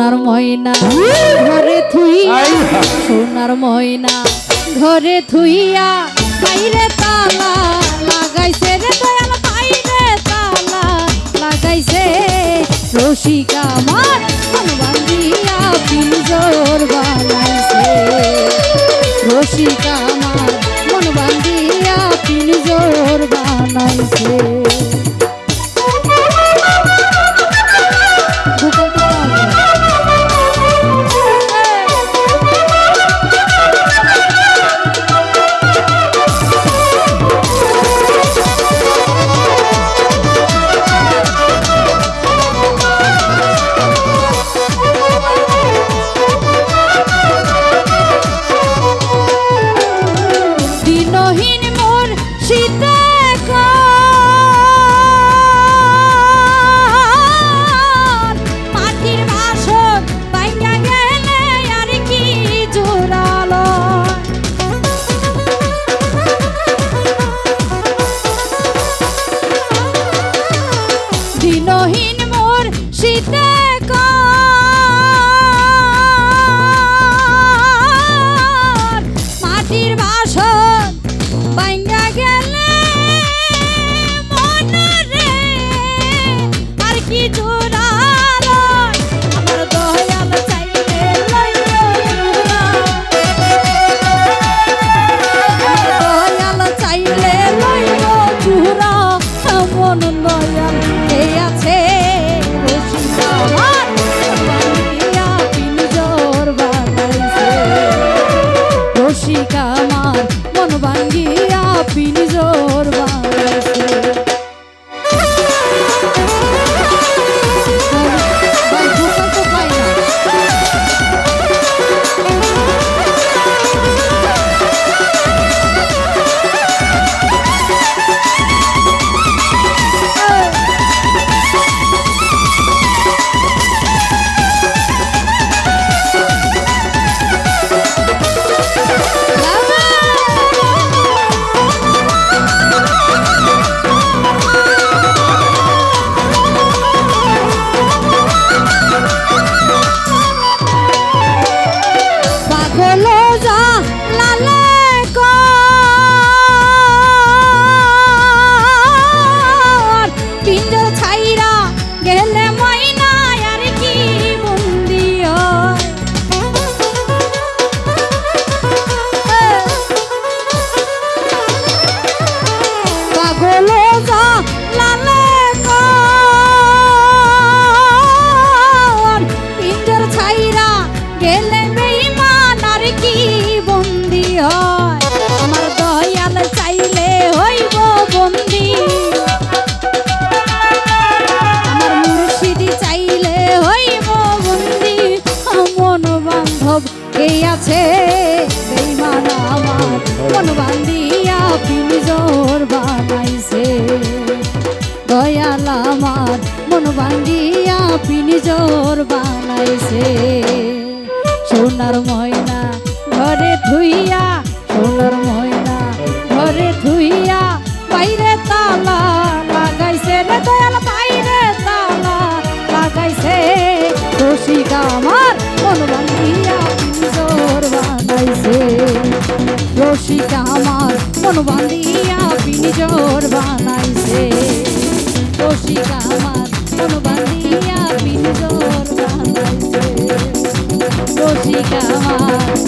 ময়না ঘরে থুইয়া সোনার ময়না ঘরে থুইয়া বাইরে তালা লাগাইছে রে দয়াল বাইরে তালা লাগাইছে। রসিকা আমার মন বান্ধিয়া পিঞ্জর বানাইছে। রসিকা আমার মন পিঞ্জর বানাইছে। দয়াল কে আছে রসিকা আমার মন ভাঙ্গিয়া vida. সোনার ময়না ঘরে ধুইয়া, সোনার ময়না ঘরে ধুইয়া, বাইরে তালা লাগাইছে রে দয়াল, বাইরে তালা লাগাইছে। রসিকা আমার মন বান্ধিয়া পিঞ্জর বানাইছে। রসিকা আমার মন বান্ধিয়া পিঞ্জর বানাইছে। রসিকা আমার মন বান্ধিয়া রসিকা আমার